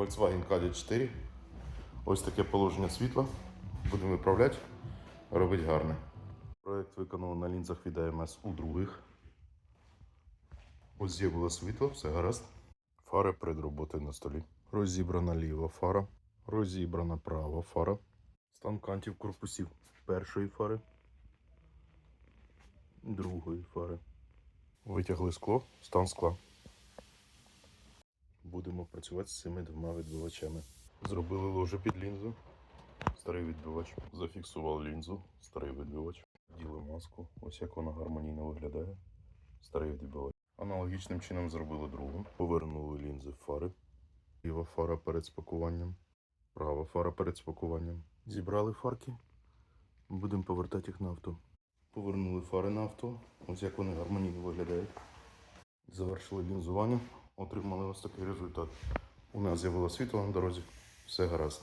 Volkswagen KD4. Ось таке положення світла. Будемо виправляти, робити гарне. Проєкт виконано на лінзах від АМС у других. Ось з'явило світло, все гаразд. Фари перед на столі. Розібрана ліва фара, розібрана права фара. Стан кантів корпусів першої фари, другої фари. Витягли скло, стан скла. Будемо працювати з цими двома відбивачами. Зробили ложе під лінзу, старий відбивач. Зафіксував лінзу, старий відбивач. Діли маску. Ось як вона гармонійно виглядає. Старий відбивач. Аналогічним чином зробили другу. Повернули лінзи в фари. Ліва фара перед спакуванням. Права фара перед спакуванням. Зібрали фарки. Будемо повертати їх на авто. Повернули фари на авто. Ось як вони гармонійно виглядають. Завершили лінзування. Отримали ось такий результат. У нас з'явилося світло на дорозі. Все гаразд.